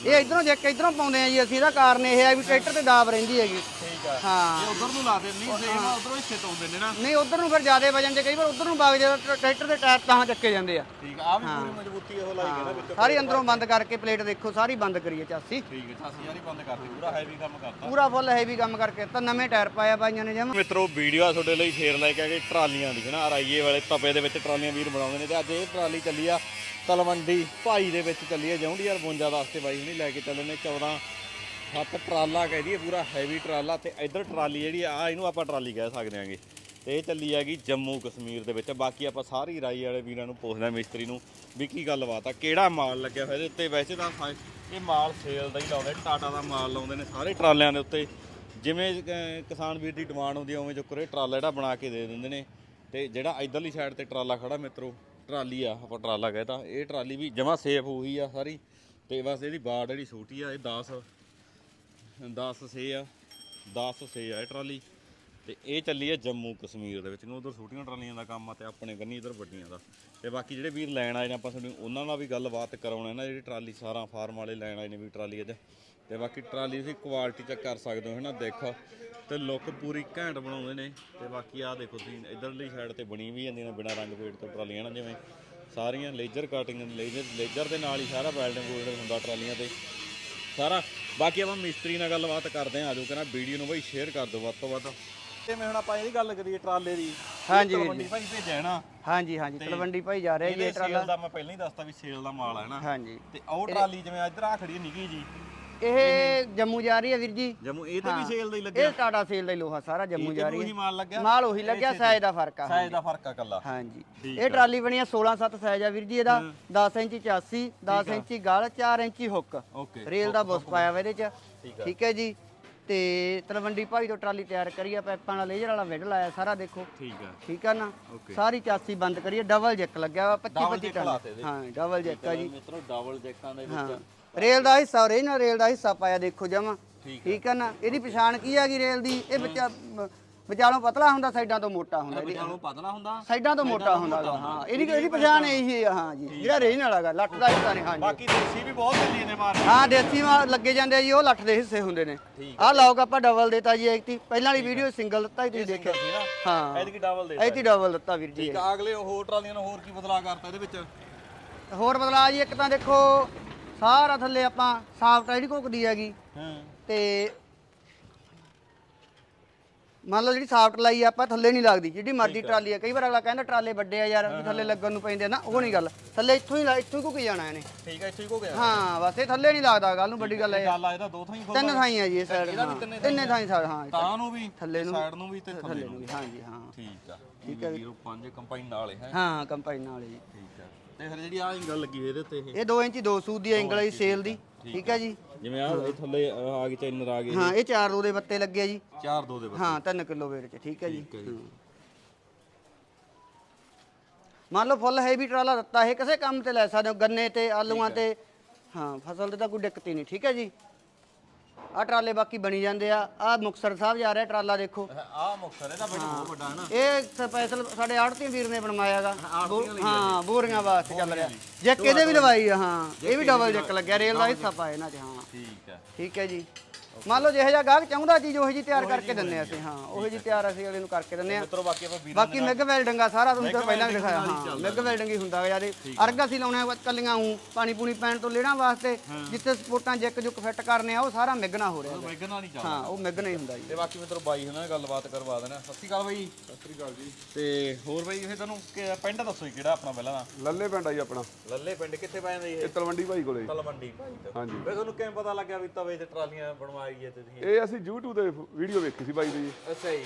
ਇਹ ਇਧਰੋਂ ਜੇ ਇਧਰੋਂ ਪਾਉਂਦੇ ਆ ਜੀ ਅਸੀਂ ਇਹਦਾ ਕਾਰਨ ਇਹ ਹੈ ਵੀ ਟਰੈਕਟਰ ਤੇ ਦਾਬ ਰਹਿੰਦੀ ਹੈਗੀ। ਠੀਕ ਆ। ਹਾਂ। ਇਹ ਉਧਰ ਨੂੰ ਲਾ ਦੇ ਨਹੀਂ ਸੇਮ ਉਧਰੋਂ ਹਿੱਸੇ ਤੋਂ ਆਉਂਦੇ ਨੇ ਨਾ। ਨਹੀਂ ਉਧਰ ਨੂੰ ਫਿਰ ਜ਼ਿਆਦਾ ਵਜਨ ਤੇ ਕਈ ਵਾਰ ਉਧਰ ਨੂੰ ਵਗ ਜਾਂਦਾ ਟਰੈਕਟਰ ਦੇ ਟਾਇਰ ਤਾਂ ਚੱਕੇ ਜਾਂਦੇ ਆ। ਠੀਕ ਆ ਆ ਵੀ ਪੂਰੀ ਮਜ਼ਬੂਤੀ ਉਹ ਲਾਈ ਗਏ ਨਾ ਵਿੱਚ। ਸਾਰੀ ਅੰਦਰੋਂ ਬੰਦ ਕਰਕੇ ਪਲੇਟ ਦੇਖੋ ਸਾਰੀ ਬੰਦ ਕਰੀਏ ਚਾਸੀ। ਠੀਕ ਹੈ ਚਾਸੀ ਯਾਰੀ ਬੰਦ ਕਰਤੀ ਪੂਰਾ ਹੈਵੀ ਕੰਮ ਕਰਤਾ। ਪੂਰਾ ਫੁੱਲ ਹੈਵੀ ਕੰਮ ਕਰਕੇ ਤਾਂ ਨਵੇਂ ਟਾਇਰ ਪਾਇਆ ਬਾਈਆਂ ਨੇ ਜਮ। ਮਿੱਤਰੋ ਵੀਡੀਓ ਆ ਤੁਹਾਡੇ ਲਈ ਸ਼ੇਅਰ ਲੈ ਕੇ ਆ ਗਏ ਟਰਾਲੀਆਂ ਦੀ ਹਨਾ? ਰਾਈਏ ਵਾਲੇ ਤਪੇ ਦੇ ਵਿੱਚ ਟਰਾਲੀਆਂ ਵੀਰ ਬਣਾਉਂਦੇ ਨੇ ਤੇ ਅੱਜ ਇਹ ਟਰਾਲੀ ਚੱਲੀ ਆ ਤਲਵੰਡੀ ਭਾਈ ਦੇ ਵਿੱਚ ਚੱਲੀ ਆ ਜੌਂਡੀਆਰ 52 ਵਾਸਤੇ ਬਾਈ ਹੁਣੀ ਲੈ ਕੇ ਚੱਲੇ ਨੇ 14 ਸੱਤ ਟਰਾਲਾ ਕਹਿ ਦਈਏ, ਪੂਰਾ ਹੈਵੀ ਟਰਾਲਾ ਤੇ ਇੱਧਰ ਟਰਾਲੀ ਜਿਹੜੀ ਆ, ਇਹਨੂੰ ਆਪਾਂ ਟਰਾਲੀ ਕਹਿ ਸਕਦੇ ਆਂਗੇ ਤੇ ਇਹ ਚੱਲੀ ਹੈਗੀ ਜੰਮੂ ਕਸ਼ਮੀਰ ਦੇ ਵਿੱਚ। ਬਾਕੀ ਆਪਾਂ ਸਾਰੀ ਰਾਈ ਵਾਲੇ ਵੀਰਾਂ ਨੂੰ ਪੁੱਛਦੇ ਆ ਮਿਸਤਰੀ ਨੂੰ ਵੀ ਕੀ ਗੱਲਬਾਤ ਆ, ਕਿਹੜਾ ਮਾਲ ਲੱਗਿਆ ਹੋਇਆ ਇਹਦੇ ਉੱਤੇ। ਵੈਸੇ ਤਾਂ ਇਹ ਮਾਲ ਸੇਲ ਦਾ ਹੀ ਲਾਉਂਦੇ ਟਾਟਾ ਦਾ ਮਾਲ ਲਾਉਂਦੇ ਨੇ ਸਾਰੇ ਟਰਾਲਿਆਂ ਦੇ ਉੱਤੇ। ਜਿਵੇਂ ਕਿਸਾਨ ਵੀਰ ਦੀ ਡਿਮਾਂਡ ਹੁੰਦੀ ਹੈ ਉਵੇਂ ਚੁੱਕਰੇ ਟਰਾਲਾ ਜਿਹੜਾ ਬਣਾ ਕੇ ਦੇ ਦਿੰਦੇ ਨੇ। ਤੇ ਜਿਹੜਾ ਇਧਰਲੀ ਸਾਈਡ ਤੇ ਟਰਾਲਾ ਖੜਾ ਮਿੱਤਰੋ ਟਰਾਲੀ ਆ, ਆਪਾਂ ਟਰਾਲਾ ਕਹਿੰਦਾ ਇਹ ਟਰਾਲੀ ਵੀ ਜਮਾ ਸੇਫ ਹੋਈ ਆ ਸਾਰੀ। ਤੇ ਬਸ ਇਹਦੀ ਬਾੜ ਜਿਹੜੀ ਛੋਟੀ ਆ, ਇਹ 10 10 ਸੇ ਆ 10 ਸੇ ਆ ਇਹ ਟਰਾਲੀ। ਤੇ ਇਹ ਚੱਲੀ ਹੈ ਜੰਮੂ ਕਸ਼ਮੀਰ ਦੇ ਵਿੱਚ। ਨੂੰ ਉਧਰ ਛੋਟੀਆਂ ਟਰਾਲੀਆਂ ਦਾ ਕੰਮ ਆ ਤੇ ਆਪਣੇ ਕੰਨੀ ਇਧਰ ਵੱਡੀਆਂ ਦਾ। ਤੇ ਬਾਕੀ ਜਿਹੜੇ ਵੀਰ ਲੈਣ ਆਏ ਨੇ, ਆਪਾਂ ਤੁਹਾਨੂੰ ਉਹਨਾਂ ਨਾਲ ਵੀ ਗੱਲਬਾਤ ਕਰਾਉਣਾ ਨਾ, ਜਿਹੜੀ ਟਰਾਲੀ ਸਾਰਾ ਫਾਰਮ ਵਾਲੇ ਲੈਣ ਆਏ ਨੇ ਵੀ ਟਰਾਲੀ ਇਹਦੇ। ਤੇ ਬਾਕੀ ਟਰਾਲੀ ਤੁਸੀਂ ਕੁਆਲਿਟੀ ਚੈੱਕ ਕਰ ਸਕਦੇ ਹੋ ਹੈ ਨਾ ਦੇਖੋ। ਤੇ ਲੁੱਕ ਪੂਰੀ ਘੈਂਟ ਬਣਾਉਂਦੇ ਨੇ। ਤੇ ਬਾਕੀ ਆਹ ਦੇਖੋ ਤੁਸੀਂ, ਇਧਰਲੀ ਸਾਈਡ ਤੇ ਬਣੀ ਵੀ ਜਾਂਦੀਆਂ ਨੇ ਬਿਨਾਂ ਰੰਗ ਪੇਟ ਤੋਂ ਟਰਾਲੀਆਂ ਨਾ ਜਿਵੇਂ ਸਾਰੀਆਂ ਲੇਜ਼ਰ ਕਟਿੰਗ ਲੇਜ਼ਰ ਲੇਜ਼ਰ ਦੇ ਨਾਲ ਹੀ ਸਾਰਾ ਵੈਲਡਿੰਗ ਵੂਲਡਿੰਗ ਹੁੰਦਾ ਟਰਾਲੀਆਂ ਤੇ। ਸਾਰਾ। ਬਾਕੀ ਆਪਾਂ ਮਿਸਤਰੀ ਨਾਲ ਗੱਲਬਾਤ ਕਰਦੇ ਆਂ, ਆਜੋ, ਕਹਿੰਦਾ ਵੀਡੀਓ ਨੂੰ ਬਈ ਸ਼ੇਅਰ ਕਰ ਦਿਓ ਵੱਧ ਤੋਂ ਵੱਧ। ਮੈਂ ਹੁਣ ਆਪਾਂ ਇਹਦੀ ਗੱਲ ਕਰੀਏ ਟਰਾਲੇ ਦੀ ਹਾਂਜੀ ਵੀਰ ਮੰਡੀ ਭਾਈ ਭੇਜਿਆ ਨਾ। ਹਾਂਜੀ ਹਾਂਜੀ ਤਲਵੰਡੀ ਭਾਈ ਜਾ ਰਿਹਾ ਜੀ ਇਹ ਟਰਾਲਾ। ਦਾ ਮੈਂ ਪਹਿਲਾਂ ਹੀ ਦੱਸਤਾ ਵੀ ਸੇਲ ਦਾ ਮਾਲ ਹੈ ਨਾ। ਹਾਂਜੀ। ਤੇ ਉਹ ਟਰਾਲੀ ਜਿਵੇਂ ਇੱਧਰ ਆ ਖੜੀ ਹੈ ਨਿੱਕੀ ਜੀ ਇਹ ਜੰਮੂ ਜਾ ਰਹੀ ਹੈ ਵੀਰ ਜੀ। ਜੰਮੂ ਇਹ ਤੇ ਵੀ ਸੇਲ ਦਾ ਹੀ ਲੱਗਿਆ। ਇਹ ਟਾਟਾ ਸੇਲ ਦਾ ਹੀ ਲੋਹਾ ਸਾਰਾ ਜੰਮੂ ਜਾ ਰਹੀ ਉਹੀ ਹੈ ਮਾਲ ਲੱਗਿਆ। ਮਾਲ ਉਹੀ ਲੱਗਿਆ ਸਾਈਜ਼ ਦਾ ਫ਼ਰਕ ਆ ਸਾਈਜ਼ ਦਾ ਫ਼ਰਕ ਆ ਕੱਲਾ ਹਾਂਜੀ। ਇਹ ਟਰਾਲੀ ਬਣੀ ਆ 16 7 ਸਾਈਜ਼ ਆ ਵੀਰ ਜੀ ਇਹਦਾ। 10 ਇੰਚੀ ਚਾਸੀ 10 ਇੰਚੀ ਗਲ 4 ਇੰਚੀ ਹੁੱਕ। ਰੇਲ ਦਾ ਬੁਸ ਪਾਇਆ ਵਾ ਇਹਦੇ ਚ। ਠੀਕ ਹੈ ਜੀ। ਤੇ ਤਲਵੰਡੀ ਭਾਈ ਤੋਂ ਟਰਾਲੀ ਤਿਆਰ ਕਰੀ ਆ ਪੈਪਾਂ ਵਾਲਾ ਲੇਜ਼ਰ ਵਾਲਾ ਵਿਡ ਲਾਇਆ ਸਾਰਾ ਦੇਖੋ। ਠੀਕ ਆ। ਠੀਕ ਆ ਨਾ? Okay. ਸਾਰੀ ਚਾਸੀ ਬੰਦ ਕਰੀਏ ਡਬਲ ਜੈਕ ਲੱਗਿਆ ਵਾ 25 Double 25 jack ਟਨ। ਹਾਂ ਡਬਲ ਜੈਕ ਆ ਜੀ। ਮਿੱਤਰੋ ਡਬਲ ਜੈਕਾਂ ਦੇ ਹਾਂ ਵਿੱਚ ਰੇਲ ਦਾ ਹਿੱਸਾ ਓਰੀਜਨਲ ਰੇਲ ਦਾ ਹਿੱਸਾ ਪਾਇਆ ਦੇਖੋ ਜਮਾ। ਠੀਕ ਹੈ ਨਾ? ਇਹਦੀ ਪਛਾਣ ਕੀ ਹੈਗੀ ਰੇਲ ਦੀ? ਇਹ ਵਿਚਾ ਵਿਚਾਲੋਂ ਪਤਲਾ ਹੁੰਦਾ ਸਾਈਡਾਂ ਤੋਂ ਮੋਟਾ ਹੁੰਦਾ ਇਹਦੀ। ਨੂੰ ਪਤਲਾ ਹੁੰਦਾ। ਸਾਈਡਾਂ ਤੋਂ ਮੋਟਾ ਹੁੰਦਾ ਗਾ, ਹਾਂ। ਇਹਦੀ ਇਹਦੀ ਪਛਾਣ ਇਹੀ ਹੈ ਹਾਂ ਜੀ। ਜਿਹੜਾ ਓਰੀਜਨਲ ਹੈਗਾ ਲੱਟ ਦਾ ਹਿੱਸਾ ਨਹੀਂ ਹਾਂ ਜੀ। ਬਾਕੀ ਦੇਸੀ ਵੀ ਬਹੁਤ ਚੱਲੀ ਨੇ ਮਾਰ ਹਾਂ ਦੇਸੀ ਮਾਲ ਲੱਗੇ ਜਾਂਦੇ ਆ ਜੀ ਉਹ ਲੱਠ ਦੇ ਹਿੱਸੇ ਹੁੰਦੇ ਨੇ। ਆਹ ਲੌਕ ਆਪਾਂ ਡਬਲ ਦੇਤਾ ਜੀ ਐਕਟੀ ਪਹਿਲਾਂ ਵਾਲੀ ਵੀਡੀਓ ਸਿੰਗਲ ਦਿੱਤਾ ਸੀ ਤੁਸੀਂ ਦੇਖਿਆ? ਸੀ ਨਾ? ਹਾਂ। ਐਤਕੀ ਡਬਲ ਦੇ ਐਕਟੀ ਡਬਲ ਦਿੱਤਾ ਵੀਰ ਜੀ। ਠੀਕ ਆ ਅਗਲੇ ਹੋਰ ਟਰਾਲੀਆਂ ਨੂੰ ਹੋਰ ਕੀ ਬਦਲਾ ਕਰਤਾ ਇਹਦੇ ਵਿੱਚ? ਹੋਰ ਬਦਲਾ ਜੀ ਇੱਕ ਤਾਂ ਦੇਖੋ ਸਾਰਾ ਥੱਲੇ ਆਪਾਂ ਸਾਫਟ ਜਿਹੜੀ ਘੁੱਕਦੀ ਹੈਗੀ। ਹਾਂ। ਤੇ ਮੰਨ ਲਓ ਜਿਹੜੀ ਸਾਫਟ ਲਾਈ ਆਪਾਂ ਥੱਲੇ ਨਹੀਂ ਲੱਗਦੀ ਜਿਹੜੀ ਮਰਜ਼ੀ ਟਰਾਲੀ ਆ ਕਈ ਵਾਰ ਅਗਲਾ ਕਹਿੰਦਾ ਟਰਾਲੇ ਵੱਡੇ ਆ ਯਾਰ ਵੀ ਥੱਲੇ ਲੱਗਣ ਨੂੰ ਪੈਂਦੇ ਆ ਨਾ ਉਹ ਨਹੀਂ ਗੱਲ। ਥੱਲੇ ਇੱਥੋਂ ਹੀ ਲਾ- ਇੱਥੋਂ ਹੀ ਘੁੱਕ ਜਾਣਾ ਇਹਨੇ। ਠੀਕ ਹੈ ਠੀਕ ਹੋ ਗਿਆ ਹਾਂ ਬਸ ਇਹ ਥੱਲੇ ਨਹੀਂ ਲੱਗਦਾ ਗੱਲ ਨੂੰ ਵੱਡੀ ਗੱਲ ਇਹ ਆ। ਗੱਲ ਆ ਇਹਦਾ ਦੋ ਥਾਂ ਹੀ ਤਿੰਨ ਥਾਈ ਆ ਜੀ ਇਹ ਸਾਈਡ ਇਹਦਾ ਵੀ ਤਿੰਨੇ ਤਿੰਨੇ ਥਾਈ ਸਾਈਡ ਹਾਂ ਤਾਂ ਨੂੰ ਵੀ ਥੱਲੇ ਨੂੰ ਸਾਈਡ ਨੂੰ ਵੀ ਤੇ ਥੱਲੇ ਨੂੰ ਵੀ ਹਾਂਜੀ ਹਾਂ ਠੀਕ ਆ। ਠੀਕ ਹੈ 05 ਕੰਪਾਈਨ ਨਾਲ ਹੈ। ਹਾਂ ਕੰਪਾਈਨ ਨਾਲ ਜੀ। ਠੀਕ ਤੇ ਫਿਰ ਜਿਹੜੀ ਆ ਐਂਗਲ ਲੱਗੀ ਹੋਈ ਇਹਦੇ ਉੱਤੇ ਇਹ। ਇਹ 2 ਇੰਚੀ 2 ਸੂਦ ਦੀ ਐਂਗਲ ਹੈ ਸੇਲ ਦੀ ਠੀਕ ਹੈ ਜੀ। ਜਿਵੇਂ ਆ ਥੱਲੇ ਆ ਗਈ ਚੈਨਰ ਆ ਗਏ ਹਾਂ ਇਹ 4 ਦੋ ਦੇ ਬੱਤੇ ਲੱਗੇ ਆ ਜੀ। ਚਾਰ ਦੋ ਦੇ ਵਿੱਚ ਹਾਂ 3 ਕਿਲੋ weight ਚ ਠੀਕ ਹੈ ਜੀ। ਠੀਕ ਹੈ ਜੀ। ਹਾਂ। ਮੰਨ ਲਓ ਫੁੱਲ ਹੈਵੀ ਟਰਾਲਾ ਦਿੱਤਾ ਇਹ ਕਿਸੇ ਕੰਮ ਤੇ ਲੈ ਸਕਦੇ ਹੋ ਗੰਨੇ ਤੇ ਆਲੂਆਂ ਤੇ। ਹਾਂ ਫਸਲ ਤੇ ਤਾਂ ਕੋਈ ਦਿੱਕਤ ਹੀ ਨਹੀਂ ਠੀਕ ਹੈ ਜੀ। ਆ ਟਰਾਲੇ ਬਾਕੀ ਬਣੀ ਜਾਂਦੇ ਆ। ਆ ਮੁਕਸਰ ਸਾਹਿਬ ਜਾ ਰਿਹਾ ਟਰਾਲਾ ਦੇਖੋ। ਆ ਮੁਕਸਰ ਇਹਦਾ ਬੜਾ ਬਹੁਤ ਵੱਡਾ ਹੈ ਨਾ। ਇਹ ਸਪੈਸ਼ਲ ਸਾਡੇ ਆੜਤੀ ਵੀਰ ਨੇ ਬਣਵਾਇਆਗਾ ਹਾਂ ਬੋਰੀਆਂ ਵਾਸਤੇ ਚੱਲ ਰਿਹਾ। ਜੈਕ ਇਹਦੇ ਵੀ ਲਵਾਈ ਆ ਹਾਂ। ਇਹ ਵੀ ਡਬਲ ਜੈਕ ਲੱਗਿਆ ਰੇਲ ਦਾ ਹਿੱਸਾ ਪਾਇਆ ਇਹਨਾਂ 'ਚ ਹਾਂ। ਠੀਕ ਆ ਠੀਕ ਹੈ ਜੀ। ਮੰਨ ਲਓ ਜਿਹੋ ਜਿਹਾ ਗਾਹਕ ਚਾਹੁੰਦਾ ਚੀਜ਼ ਉਹੀ ਜੀ ਤਿਆਰ ਕਰਕੇ ਦਿੰਨੇ ਆ ਅਸੀਂ ਹਾਂ ਉਹੀ ਜੀ ਤਿਆਰ ਅਸੀਂ ਅਗਲੇ ਨੂੰ ਕਰਕੇ ਦਿੰਨੇ ਆ। ਮਿੱਤਰੋ ਬਾਕੀ ਆਪਾਂ ਵੀਰਾਂ ਬਾਕੀ ਮਿਗ ਵੈਲਡਿੰਗ ਆ ਸਾਰਾ ਤੁਹਾਨੂੰ ਤਾਂ ਪਹਿਲਾਂ ਵੀ ਦਿਖਾਇਆ ਹਾਂ ਮਿਗ ਵੈਲਡਿੰਗ ਹੀ ਹੁੰਦਾ ਯਾਰੇ ਅਰਗ ਅਸੀਂ ਲਾਉਣੇ ਆ ਕੱਲੀਆਂ ਹੂੰ ਪਾਣੀ ਪੂਣੀ ਪੈਣ ਤੋਂ ਲੈਣਾ ਵਾਸਤੇ ਜਿੱਥੇ ਸਪੋਰਟਾਂ ਜੈਕ ਜੁਕ ਫਿੱਟ ਕਰਨੇ ਆ ਉਹ ਸਾਰਾ ਮਿਗ ਨਾਲ ਹੋ ਰਿਹਾ ਹੈਗਾ। ਵੈਗਨ ਨਾਲ ਨਹੀਂ ਚੱਲਦਾ। ਹਾਂ ਉਹ ਮਿਗ ਨਹੀਂ ਹੁੰਦਾ ਜੀ। ਤੇ ਬਾਕੀ ਮਿੱਤਰੋ ਬਾਈ ਹੁਣਾਂ ਨਾਲ ਗੱਲਬਾਤ ਕਰਵਾ ਦੇਣਾ। ਸਤਿ ਸ਼੍ਰੀ ਅਕਾਲ ਬਾਈ। ਸਤਿ ਸ਼੍ਰੀ ਅਕਾਲ ਜੀ। ਤੇ ਹੋਰ ਬਾਈ ਇਹ ਤੁਹਾਨੂੰ ਕਿ- ਪਿੰਡ ਦੱਸੋ ਜੀ ਕਿਹੜਾ ਆਪਣਾ ਪਹਿਲਾਂ ਦਾ? ਲੱਲੇ ਪਿੰਡ ਆ ਜੀ ਆਪਣਾ। ਲੱਲੇ ਪਿੰਡ ਕਿੱਥੇ ਪੈ ਜਾਂਦਾ ਜੀ ਇਹ? ਤਲਵੰਡੀ ਭਾਈ ਕੋਲੇ। ਤਲਵੰਡੀ ਭਾਈ ਹਾਂਜੀ। ਵੇ ਤੁਹਾਨੂੰ ਕਿਵੇਂ ਪਤਾ ਲੱਗਿਆ ਵੀ ਤਵੇ ਤੇ ਟਰਾਲੀਆਂ ਹੈ ਤੇ ਤੁਸੀਂ? ਇਹ ਅਸੀਂ YouTube ਤੇ ਵੀਡੀਓ ਵੇਖੀ ਸੀ ਬਾਈ ਦੀ। ਜੀ ਅੱਛਾ ਜੀ।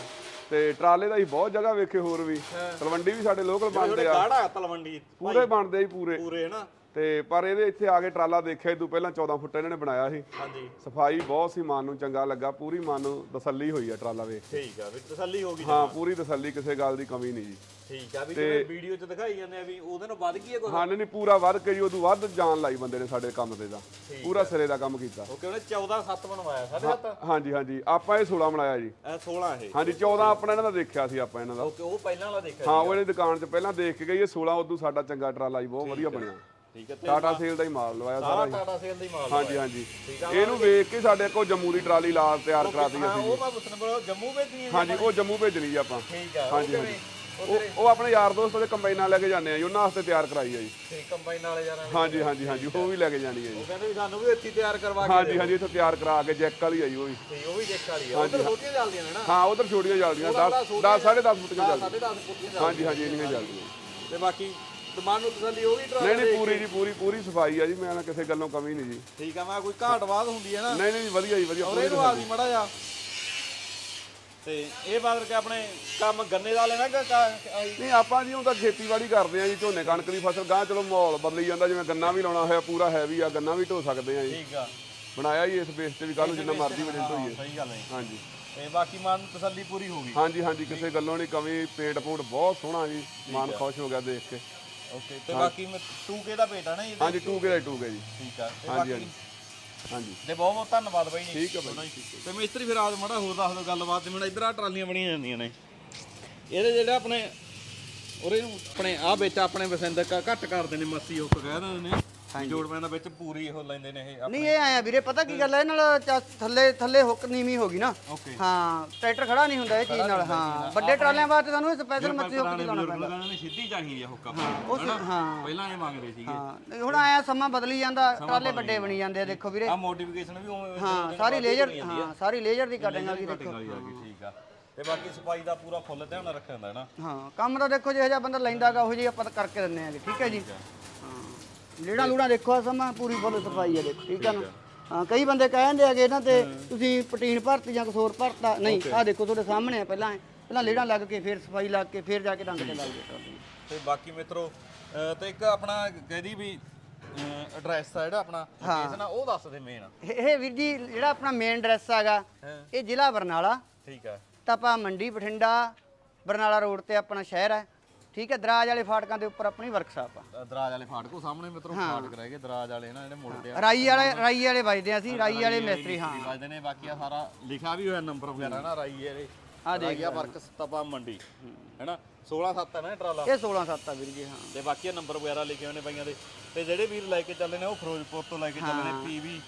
ਤੇ ਟਰਾਲੇ ਦਾ ਹੀ ਬਹੁਤ ਜਗ੍ਹਾ ਵੇਖੇ ਹੋਰ ਵੀ। ਤਲਵੰਡੀ ਵੀ ਸਾਡੇ ਲੋਕਲ ਬਣਦੇ ਆ। ਗਾੜਾ ਤਲਵੰਡੀ ਪੂਰੇ ਬਣਦੇ ਹੀ ਪੂਰੇ। ਪੂਰੇ ਨਾ ਤੇ ਪਰ ਇਹਦੇ ਇੱਥੇ ਆ ਕੇ ਟਰਾਲਾ ਦੇਖਿਆ ਇਹ ਤੋਂ ਪਹਿਲਾਂ 14 ਫੁੱਟ ਇਹਨਾਂ ਨੇ ਬਣਾਇਆ ਸੀ। ਹਾਂਜੀ। ਸਫ਼ਾਈ ਬਹੁਤ ਸੀ ਮਨ ਨੂੰ ਚੰਗਾ ਲੱਗਾ ਪੂਰੀ ਮਨ ਨੂੰ ਤਸੱਲੀ ਹੋਈ ਆ ਟਰਾਲਾ ਵੇਖ ਕੇ। ਠੀਕ ਆ ਵੀ ਤਸੱਲੀ ਹੋ ਗਈ ਹਾਂ ਪੂਰੀ ਤਸੱਲੀ ਕਿਸੇ ਗੱਲ ਦੀ ਕਮੀ ਨਹੀਂ ਜੀ। ਠੀਕ ਆ ਵੀ ਜਿਵੇਂ ਵੀਡੀਓ 'ਚ ਦਿਖਾਈ ਜਾਂਦੇ ਆ ਵੀ ਉਹਦੇ ਨਾਲ ਵੱਧ ਗਈ ਹੈ ਹਾਂ ਨਹੀਂ ਨਹੀਂ ਪੂਰਾ ਵੱਧ ਕੇ ਜੀ ਉਦੋਂ ਵੱਧ ਜਾਨ ਲਾਈ ਬੰਦੇ ਨੇ ਸਾਡੇ ਕੰਮ ਤੇ ਦਾ ਪੂਰਾ ਸਿਰੇ ਦਾ ਕੰਮ ਕੀਤਾ। ਓਕੇ ਉਹਨੇ 14 7 ਬਣਵਾਇਆ ਸਾਡੇ ਹੱਥ। ਹਾਂਜੀ ਹਾਂਜੀ ਆਪਾਂ ਇਹ 16 ਬਣਾਇਆ ਜੀ। ਇਹ 16 ਇਹ। ਹਾਂਜੀ 14 ਆਪਣਾ ਇਹਨਾਂ ਦਾ ਦੇਖਿਆ ਸੀ ਆਪਾਂ ਇਹਨਾਂ ਦਾ। ਓਕੇ ਉਹ ਪਹਿਲਾਂ ਵਾਲਾ ਦੇਖਿਆ ਹਾਂ ਉਹ ਇਹਦੀ ਦੁਕਾਨ 'ਚ ਪਹਿਲਾਂ ਦੇਖ ਕੇ ਗਈ ਇਹ 16 ਉਦੋਂ ਸਾਡਾ ਚੰਗਾ ਟਰਾਲਾ ਜੀ ਬਹੁਤ ਵਧੀਆ ਬਣਿਆ। ਠੀਕ ਹੈ ਤੇ ਟਾਟਾ ਸੇਲ ਦਾ ਹੀ ਮਾਲ ਲਵਾਇਆ ਸਾਰਾ। ਟਾਟਾ ਸੇਲ ਦਾ ਹੀ ਮਾਲ ਹਾਂਜੀ ਹਾਂਜੀ। ਇਹਨੂੰ ਵੇਖ ਕੇ ਸਾਡੇ ਕੋਲ ਜੰਮੂ ਦੀ ਟਰਾਲੀ ਲਾ ਤਿਆਰ ਕਰਾਤੀ ਹਾਂ, ਅਸੀਂ ਉਹ ਮੈਂ ਪੁੱਛਣ ਬੜਾ ਜੰਮੂ ਭੇਜਣੀ ਹੈ ਹਾਂਜੀ ਉਹ ਜੰਮੂ ਭੇਜਣੀ ਜੀ ਆਪਾਂ। ਠੀਕ ਆ ਹਾਂਜੀ ਉਹ ਹਾਂਜੀ। ਕਿਵੇਂ ਉਹ ਉਹ ਆਪਣੇ ਯਾਰ ਦੋਸਤ ਦੇ ਕੰਬਾਈਨਾਂ ਲੈ ਕੇ ਜਾਂਦੇ ਆ ਜੀ ਉਹਨਾਂ ਵਾਸਤੇ ਤਿਆਰ ਕਰਾਈ ਆ ਜੀ। ਠੀਕ ਕੰਬਾਈਨ ਵਾਲੇ ਯਾਰਾਂ ਨੇ ਹਾਂਜੀ ਹਾਂਜੀ ਹਾਂਜੀ ਉਹ ਵੀ ਲੈ ਕੇ ਜਾਣੀ ਹੈ ਜੀ। ਉਹ ਕਹਿੰਦੇ ਵੀ ਸਾਨੂੰ ਵੀ ਇੱਥੇ ਤਿਆਰ ਕਰਵਾ ਕੇ ਹਾਂਜੀ ਹਾਂਜੀ ਇੱਥੇ ਤਿਆਰ ਕਰਾ ਕੇ ਜੈਕ ਵਾਲੀ ਆ ਜੀ ਉਹ ਵੀ। ਤੇ ਉਹ ਵੀ ਦੇਖ ਵਾਲੀ ਆ। ਉਧਰ ਛੋਟੀਆਂ ਚੱਲਦੀਆਂ ਨੇ ਨਾ। ਹਾਂ ਉਧਰ ਛੋਟੀਆਂ ਚੱਲਦੀਆਂ 10 10 10.5 ਫੁੱਟ ਦੀਆਂ ਚੱਲਦੀਆਂ। ਸਾਢੇ 10 ਫੁੱਟੀਆਂ ਹਾਂਜੀ ਹਾਂਜੀ ਇੰਨੀਆਂ ਚੱਲਦੀਆਂ। ਤੇ ਬਾਕੀ ਦਿਮਾਗ ਨੂੰ ਤਸੱਲੀ ਹੋ ਗਈ ਟਰਾਲੀ ਨਹੀਂ ਨਹੀਂ ਪੂਰੀ ਜੀ ਪੂਰੀ ਪੂਰੀ ਸਫ਼ਾਈ ਆ ਜੀ ਮੈਂ ਨਾ ਕਿਸੇ ਗੱਲੋਂ ਕਮੀ ਨਹੀਂ ਜੀ। ਠੀਕ ਆ ਮੈਂ ਕੋਈ ਘਾਟ ਬਾਤ ਹੁੰਦੀ ਹੈ ਨਾ। ਨਹੀਂ ਨਹੀਂ ਵਧੀਆ ਜੀ ਵਧੀਆ ਔਰ ਪੂਰੀ ਇਹਨੂੰ ਆ ਗਈ ਮੜਾ ਜਾ ਤੇ ਇਹ ਬਾਦ ਕੇ ਆਪਣੇ ਕੰਮ ਗੰਨੇ ਦਾ ਲੈਣਾ ਕਿ ਕਾ- ਆਹੀ? ਨਹੀਂ ਆਪਾਂ ਜੀ ਹੁਣ ਤਾਂ ਖੇਤੀਬਾੜੀ ਕਰਦੇ ਆ ਜੀ ਝੋਨੇ ਕਣਕ ਦੀ ਫਸਲ ਗਾਂ ਚਲੋ ਮਾਹੌਲ ਬਦਲੀ ਜਾਂਦਾ ਜਿਵੇਂ ਗੰਨਾ ਵੀ ਲਾਉਣਾ ਹੋਇਆ ਪੂਰਾ ਹੈਵੀ ਆ ਗੰਨਾ ਵੀ ਢੋ ਸਕਦੇ ਆ ਜੀ। ਠੀਕ ਆ। ਬਣਾਇਆ ਜੀ ਇਸ ਬੇਸ ਤੇ ਵੀ ਕੱਲ ਨੂੰ ਜਿੰਨਾ ਮਰਜ਼ੀ ਵਜਨ ਢੋਈਏ ਸਹੀ ਗੱਲ ਹੈ ਹਾਂਜੀ। ਤੇ ਬਾਕੀ ਮਨ ਨੂੰ ਤਸੱਲੀ ਪੂਰੀ ਹੋ ਗਈ। ਹਾਂਜੀ ਹਾਂਜੀ ਕਿਸੇ ਗੱਲੋਂ ਨਹੀਂ ਕਮੀ ਪੇਟ ਪੂਟ ਬਹੁਤ ਸੋਹਣਾ ਜੀ ਮਨ ਖੁਸ਼ ਹੋ ਗਿਆ ਦੇਖ ਕੇ। ਓਕੇ ਤੇ ਬਾਕੀ ਮੈਂ 2K ਦਾ ਭੇਟਾ ਨਾ ਇਹਦੇ ਹਾਂਜੀ 2K ਦਾ 2K ਜੀ। ਠੀਕ ਆ ਤੇ ਹਾਂਜੀ ਬਾਕੀ ਹਾਂਜੀ। ਹਾਂਜੀ। ਤੇ ਬਹੁਤ ਬਹੁਤ ਧੰਨਵਾਦ ਬਾਈ ਜੀ। ਠੀਕ ਆ ਬਾਈ ਠੀਕ ਹੈ ਤੇ ਮਿਸਤਰੀ ਫਿਰ ਆਜ ਮੜਾ ਹੋਰ ਦੱਸ ਦਿਓ ਗੱਲਬਾਤ ਤੇ ਮੈਨੂੰ ਇਧਰ ਆ ਟਰਾਲੀਆਂ ਬਣੀਆਂ ਜਾਂਦੀਆਂ ਨੇ। ਇਹਦੇ ਜਿਹੜੇ ਆਪਣੇ ਉਹਰੇ ਨੂੰ ਆਪਣੇ ਆ ਵਿੱਚ ਆਪਣੇ ਵਸਿੰਦ ਘੱਟ ਕਰਦੇ ਨੇ ਮੱਸੀ ਉਹ ਕਹਿ ਦਿੰਦੇ ਨੇ। ਜੋੜ ਪੈਂਦਾ ਵਿੱਚ ਪੂਰੀ ਉਹ ਲੈਂਦੇ ਨੇ ਇਹ ਨਹੀਂ ਇਹ ਆਇਆ ਵੀਰੇ ਪਤਾ ਕੀ ਗੱਲ ਹੈ ਇਹ ਨਾਲ ਚਾ- ਥੱਲੇ ਥੱਲੇ ਹੁੱਕ ਨੀਵੀਂ ਹੋ ਗਈ ਨਾ। ਓਕੇ। ਹਾਂ ਟਰੈਕਟਰ ਖੜਾ ਨਹੀਂ ਹੁੰਦਾ ਇਹ ਚੀਜ਼ ਨਾਲ ਹਾਂ ਵੱਡੇ ਟਰਾਲਿਆਂ ਵਾਸਤੇ ਸਾਨੂੰ ਇਹ ਸਪੈਸ਼ਲ ਮੱਛੀ ਹੁੱਕ ਚਲਾਉਣਾ ਬਜ਼ੁਰਗ ਪੈਂਦਾ। ਨੇ ਸਿੱਧੀ ਚਾਹੀਦੀ ਆ ਹੁੱਕਾ ਉਹ ਸਿ- ਹਾਂ। ਪਹਿਲਾਂ ਇਹ ਮੰਗਦੇ ਸੀਗੇ। ਹਾਂ ਨਹੀਂ, ਹੁਣ ਆਇਆ ਸਮਾਂ ਬਦਲੀ ਜਾਂਦਾ ਟਰਾਲੇ ਵੱਡੇ ਬਣੀ ਜਾਂਦੇ। ਆ ਦੇਖੋ ਵੀਰੇ। ਆ ਮੋਡੀਫਿਕੇਸ਼ਨ ਵੀ ਉਵੇਂ ਹਾਂ ਸਾਰੀ ਲੇਜ਼ਰ ਹਾਂ ਸਾਰੀ ਲੇਜ਼ਰ ਦੀ ਕਟਿੰਗ ਆ ਗਈ ਦੇਖੋ। ਵਾਲੀ ਆ ਗਈ ਠੀਕ ਆ। ਤੇ ਬਾਕੀ ਸਫ਼ਾਈ ਦਾ ਪੂਰਾ ਫੁੱਲ ਧਿਆਨ ਰੱਖਿਆ ਹੁੰਦਾ ਹੈ ਨਾ ਹਾਂ ਕੰਮ ਤਾਂ ਦੇਖੋ ਜਿਹੋ ਜਿਹਾ ਬੰਦਾ ਲੈਂਦਾਗਾ ਉਹ ਜਿਹੀ ਆਪਾਂ ਤਾਂ ਕਰਕੇ ਦਿੰਨੇ ਆਗੇ ਠੀਕ ਹੈ ਜੀ। ਲੀੜਾ ਲੂੜਾ ਦੇਖੋ ਆ ਸਮਾਂ ਪੂਰੀ ਫੁੱਲ ਸਫ਼ਾਈ ਹੈ ਦੇਖੋ ਠੀਕ ਹੈ ਨਾ? ਹਾਂ ਕਈ ਬੰਦੇ ਕਹਿੰਦੇ ਆਗੇ ਇਹਨਾਂ ਤੇ ਤੁਸੀਂ ਪਟੀਨ ਭਰਤੀ ਜਾਂ ਕੁਛ ਹੋਰ ਭਰਤਾ ਨਹੀਂ ਆ ਦੇਖੋ ਤੁਹਾਡੇ ਸਾਹਮਣੇ ਆ ਪਹਿਲਾਂ ਪਹਿਲਾਂ ਲੀੜਾ ਲੱਗ ਕੇ ਫਿਰ ਸਫ਼ਾਈ ਲੱਗ ਕੇ ਫਿਰ ਜਾ ਕੇ ਰੰਗ ਤੇ ਲੱਗ ਤੇ ਬਾਕੀ ਮਿੱਤਰੋ ਅਹ ਤੇ ਇੱਕ ਆਪਣਾ ਕਹਦੀ ਵੀ ਐਡਰੈਸ ਆ ਜਿਹੜਾ ਆਪਣਾ ਲੋਕੇਸ਼ਨ ਆ ਉਹ ਦੱਸ ਦੇ ਮੇਨ ਇਹ ਇਹ ਵੀਰ ਜੀ ਜਿਹੜਾ ਆਪਣਾ ਮੇਨ ਐਡਰੈਸ ਹੈਗਾ। ਇਹ ਜ਼ਿਲ੍ਹਾ ਬਰਨਾਲਾ। ਠੀਕ ਆ। ਤਪਾ ਮੰਡੀ ਬਠਿੰਡਾ ਬਰਨਾਲਾ ਰੋਡ ਤੇ ਆਪਣਾ ਸ਼ਹਿਰ ਹੈ। ਠੀਕ ਹੈ ਦਰਾਜ ਵਾਲੇ ਫਾਟਕਾਂ ਦੇ ਉੱਪਰ ਆਪਣੀ ਵਰਕਸ਼ਾਪ ਆ। ਦਰਾਜ ਵਾਲੇ ਫਾਟਕੋ ਸਾਹਮਣੇ ਮਿੱਤਰੋ ਫਾਟਕ ਰਹਿ ਗਏ ਦਰਾਜ ਵਾਲੇ ਨਾ ਜਿਹੜੇ ਮੁੜਦੇ ਆ ਰਾਈ ਵਾਲੇ ਰਾਈ ਵਾਲੇ ਵੱਜਦੇ ਆ ਅਸੀਂ ਰਾਈ ਵਾਲੇ ਮਿਸਤਰੀ ਹਾਂ। ਵੱਜਦੇ ਨੇ ਬਾਕੀ ਆ ਸਾਰਾ ਲਿਖਿਆ ਵੀ ਹੋਇਆ ਨੰਬਰ ਵਗੈਰਾ ਨਾ ਰਾਈ ਇਹਦੇ ਆ ਦੇਖ ਰਾਈਆ ਵਰਕ ਤਪਾ ਮੰਡੀ ਹੈਨਾ? 16 7 ਹੈ ਨਾ ਟਰਾਲਾ? ਇਹ 16 7 ਆ ਵੀਰ ਜੀ ਹਾਂ। ਤੇ ਬਾਕੀ ਨੰਬਰ ਵਗੈਰਾ ਲਿਖੇ ਹੋਏ ਨੇ ਬਾਈਆਂ ਦੇ। ਤੇ ਜਿਹੜੇ ਵੀਰ ਲੈ ਕੇ ਚੱਲੇ ਨੇ ਉਹ ਫਿਰੋਜ਼ਪੁਰ ਤੋਂ ਲੈ ਕੇ ਚੱਲੇ ਨੇ ਪੀਵੀ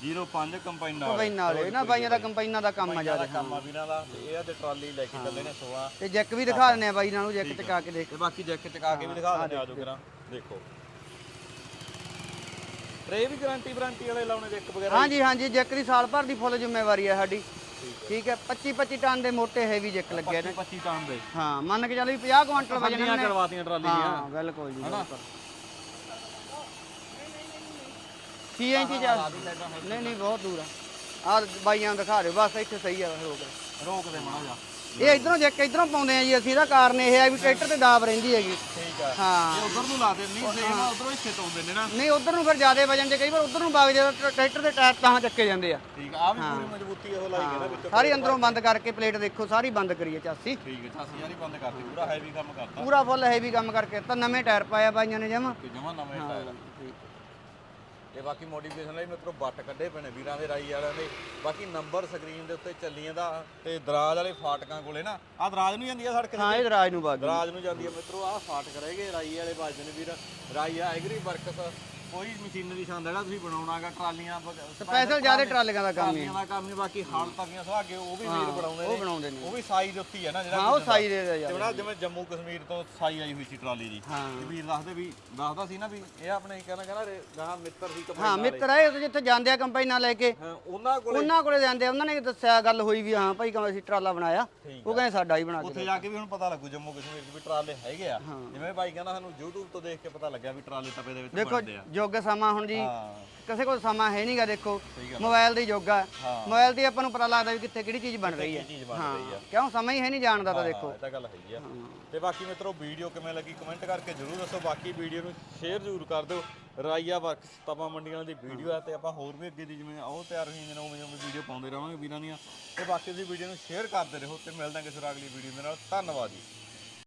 05 ਕੰਪਾਈਨ ਨਾਲ ਕੰਪਾਈਨਾਂ ਵਾਲੇ। ਇਹਨਾਂ ਬਾਈਆਂ ਦਾ ਕੰਪਾਈਨਾਂ ਦਾ ਕੰਮ ਆ ਜ਼ਿਆਦਾ। ਕੰਮ ਆ ਵੀਰਾਂ ਦਾ। ਤੇ ਇਹ ਆ ਦੇ ਟਰਾਲੀ ਲੈ ਕੇ ਚੱਲੇ ਨੇ 16 ਤੇ ਜੈਕ ਵੀ ਦਿਖਾ ਦਿੰਦੇ ਆ ਬਾਈ ਇਹਨਾਂ ਨੂੰ ਜੈਕ ਚਕਾ ਕੇ ਦੇਖ। ਤੇ ਬਾਕੀ ਜੈਕ ਚਕਾ ਕੇ ਵੀ ਦਿਖਾ ਦਿੰਦੇ ਆ ਜੋ ਕਰਾਂ ਦੇਖੋ। ਰੇ ਵੀ ਗਾਰੰਟੀ ਵਾਰੰਟੀ ਵਾਲੇ ਲਾਉਣੇ ਜੈਕ ਵਗੈਰਾ ਹਾਂਜੀ ਹਾਂਜੀ ਜੈਕ ਦੀ ਸਾਲ ਭਰ ਦੀ ਫੁੱਲ ਜ਼ਿੰਮੇਵਾਰੀ ਹੈ ਸਾਡੀ। ਠੀਕ ਹੈ 25 25 ਟਨ ਦੇ ਮੋਟੇ ਹੈਵੀ ਜੈਕ ਲੱਗੇ ਨੇ। 25 ਟਨ ਦੇ। ਹਾਂ ਮੰਨ ਕੇ ਚੱਲ ਵੀ 50 ਕੁਇੰਟਲ ਵਜਨ ਨੇ। ਕਰਵਾਤੀਆਂ ਟਰਾਲੀ ਦੀਆਂ ਹਾਂ ਬਿਲਕੁਲ ਜੀ ਬਿਲਕੁਲ। 6 ਇੰਚ ਜਾ ਨਹੀਂ ਨਹੀਂ ਬਹੁਤ ਦੂਰ ਆ। ਆ ਬਾਈਆਂ ਨੂੰ ਦਿਖਾ ਦਿਓ ਬਸ ਇੱਥੇ ਸਹੀ ਆ ਗਿਆ ਰੋਕ ਦੇ ਮਾੜਾ ਜਾ ਇਹ ਇਧਰੋਂ ਜੈਕ ਇਧਰੋਂ ਪਾਉਂਦੇ ਆ ਜੀ ਅਸੀਂ ਇਹਦਾ ਕਾਰਨ ਇਹ ਹੈ ਵੀ ਟਰੈਕਟਰ ਤੇ ਦਾਬ ਰਹਿੰਦੀ ਹੈਗੀ। ਠੀਕ ਆ। ਹਾਂ। ਉਧਰ ਨੂੰ ਲਾ ਦੇ ਨਹੀਂ ਸੇਮ ਉਧਰੋਂ ਹਿੱਸੇ ਤੋਂ ਆਉਂਦੇ ਨੇ ਨਾ। ਨਹੀਂ ਉਧਰ ਨੂੰ ਫਿਰ ਜ਼ਿਆਦਾ ਵਜਨ ਜੇ ਕਈ ਵਾਰ ਉਧਰ ਨੂੰ ਵਗ ਜਾਂਦਾ ਟਰੈਕਟਰ ਦੇ ਟਾਇਰ ਤਾਂ ਚੱਕੇ ਜਾਂਦੇ ਆ। ਠੀਕ ਆ ਆਹ ਵੀ ਪੂਰੀ ਮਜ਼ਬੂਤੀ ਉਹ ਲਾਈ ਗਏ ਨਾ ਵਿੱਚੋਂ। ਸਾਰੀ ਅੰਦਰੋਂ ਬੰਦ ਕਰਕੇ ਪਲੇਟ ਦੇਖੋ ਸਾਰੀ ਬੰਦ ਕਰੀਏ ਚਾਸੀ। ਠੀਕ ਹੈ ਚਾਸੀ ਯਾਰੀ ਬੰਦ ਕਰਤੀ ਪੂਰਾ ਹੈਵੀ ਕੰਮ ਕਰਤਾ। ਪੂਰਾ ਫੁੱਲ ਹੈਵੀ ਕੰਮ ਕਰਕੇ ਤਾਂ ਨਵੇਂ ਟਾਇਰ ਪਾਇਆ ਬਾਈਆਂ ਨੇ ਜਮਾ। ਜਮਾ ਨਵੇਂ ਟਾਇਰ ਤੇ ਬਾਕੀ ਮੋਡੀਫਿਕੇਸ਼ਨ ਲਈ ਮਿੱਤਰੋ ਬੱਟ ਕੱਢੇ ਪਏ ਨੇ ਵੀਰਾਂ ਦੇ ਰਾਈ ਵਾਲਿਆਂ ਦੇ। ਬਾਕੀ ਨੰਬਰ ਸਕਰੀਨ ਦੇ ਉੱਤੇ ਚੱਲੀ ਜਾਂਦਾ ਤੇ ਦਰਾਜ ਵਾਲੇ ਫਾਟਕਾਂ ਕੋਲੇ ਨਾ ਆ ਦਰਾਜ ਨੂੰ ਜਾਂਦੀ ਆ ਸੜਕ ਹਾਂ ਇਹ ਰਾਜ ਨੂੰ ਬਾਗ ਦਰਾਜ ਨੂੰ ਜਾਂਦੀ ਆ ਮਿੱਤਰੋ ਆ ਫਾਟਕ ਰਹਿ ਗਏ ਰਾਈ ਵਾਲੇ ਵੱਜਦੇ ਨੇ ਵੀਰ। ਰਾਈ ਆ ਐਗਰੀ ਵਰਕਸ ਕੋਈ ਮਸ਼ੀਨਰੀ ਸੰਦ ਜਿਹੜਾ ਤੁਸੀਂ ਬਣਾਉਣਾਗਾ ਟਰਾਲੀਆਂ ਸਪੈਸ਼ਲ ਜ਼ਿਆਦਾ ਟਰਾਲੀਆਂ ਦਾ ਕੰਮ ਹੀ ਟਰਾਲੀਆਂ ਦਾ ਕੰਮ ਨਹੀਂ ਬਾਕੀ ਹਾਲ ਤੱਕੀਆਂ ਸੁਹਾਗੇ ਉਹ ਵੀ ਵੀਰ ਬਣਾਉਂਦੇ ਉਹ ਬਣਾਉਂਦੇ ਨੇ। ਉਹ ਵੀ ਸਾਈ ਦੇ ਉੱਤੇ ਹੀ ਹੈ ਨਾ ਜਿਹੜਾ ਹਾਂ ਉਹ ਸਾਈ ਦੇ ਦੇ ਤੇ ਯਾਰ ਜਿਵੇਂ ਜੰਮੂ ਕਸ਼ਮੀਰ ਤੋਂ ਸਾਈ ਆਈ ਹੋਈ ਸੀ ਟਰਾਲੀ ਦੀ। ਹਾਂ। ਤੇ ਵੀਰ ਦੱਸਦੇ ਵੀ ਦੱਸਦਾ ਸੀ ਨਾ ਵੀ ਇਹ ਆਪਣੇ ਕਹਿੰਦਾ ਕਹਿੰਦਾ ਗਾਹ ਮਿੱਤਰ ਸੀ ਕੰਪਨੀ ਹਾਂ ਮਿੱਤਰ ਆਏ ਉੱਥੇ ਜਿੱਥੇ ਜਾਂਦੇ ਆ ਕੰਪਾਈਨਾਂ ਲੈ ਕੇ। ਉਹਨਾਂ ਕੋਲੇ ਉਹਨਾਂ ਕੋਲੇ ਜਾਂਦੇ ਆ, ਉਹਨਾਂ ਨੇ ਦੱਸਿਆ ਗੱਲ ਹੋਈ ਵੀ ਹਾਂ ਭਾਈ ਕਹਿੰਦਾ ਅਸੀਂ ਟਰਾਲਾ ਬਣਾਇਆ। ਉਹ ਕਹਿੰਦੇ ਸਾਡਾ ਹੀ ਬਣਾ ਕੇ ਉੱਥੇ ਜਾ ਕੇ ਵੀ ਹੁਣ ਪਤਾ ਲੱਗੂ ਜੰਮੂ ਕਸ਼ਮੀਰ 'ਚ ਵੀ ਟਰਾਲੇ ਹੈਗੇ ਆ। ਜਿਵੇਂ ਭਾਈ ਕਹਿੰਦਾ ਸਾਨੂੰ YouTube ਤੋਂ ਦੇਖ ਕੇ ਪਤਾ ਲੱਗਿਆ ਵੀ ਟਰਾਲੇ ਤਪੇ ਦੇ ਵਿੱਚ ਦੇਖੋ ਬਣਦੇ ਆ। ਯੁੱਗ ਸਮਾਂ ਹੁਣ ਜੀ ਹਾਂ। ਕਿਸੇ ਕੋਲ ਸਮਾਂ ਹੈ ਨਹੀਂਗਾ ਦੇਖੋ ਮੋਬਾਈਲ ਦੀ ਯੁੱਗ ਆ। ਮੋਬਾਈਲ ਤੇ ਆਪਾਂ ਨੂੰ ਪਤਾ ਲੱਗਦਾ ਵੀ ਕਿੱਥੇ ਕਿਹੜੀ ਚੀਜ਼ ਬਣ ਰਹੀ ਹੈ ਚੀਜ਼ ਬਣ ਰਹੀ ਆ। ਕਿਉਂ ਸਮਾਂ ਹੀ ਹੈ ਨਹੀਂ ਜਾਣਦਾ ਤਾਂ ਦੇਖੋ। ਇਹ ਤਾਂ ਗੱਲ ਹੈਗੀ ਆ। ਤੇ ਬਾਕੀ ਮਿੱਤਰੋ ਵੀਡੀਓ ਕਿਵੇਂ ਲੱਗੀ ਕਮੈਂਟ ਕਰਕੇ ਜਰੂਰ ਦੱਸੋ। ਬਾਕੀ ਵੀਡੀਓ ਨੂੰ ਸ਼ੇਅਰ ਜ਼ਰੂਰ ਕਰ ਦਿਓ। ਰਾਈਆ ਵਰਕਸ ਤਪਾ ਮੰਡੀਆਂ ਦੀ ਵੀਡੀਓ ਆ ਤੇ ਆਪਾਂ ਹੋਰ ਵੀ ਅੱਗੇ ਦੀ ਜਿਵੇਂ ਉਹ ਤਿਆਰ ਹੋਈ ਜਾਂਦੇ ਨੇ ਉਵੇਂ ਉਵੇਂ ਵੀਡੀਓ ਪਾਉਂਦੇ ਰਹਾਂਗੇ ਵੀਰਾਂ ਦੀਆਂ। ਤੇ ਬਾਕੀ ਦੀ ਵੀਡੀਓ ਨੂੰ ਸ਼ੇਅਰ ਕਰਦੇ ਰਹੋ ਤੇ ਮਿਲਦੇ ਕਿਸੇ ਹੋਰ ਅਗਲੀ ਵੀਡੀਓ ਦੇ ਨਾਲ। ਧੰਨਵਾਦ ਜੀ।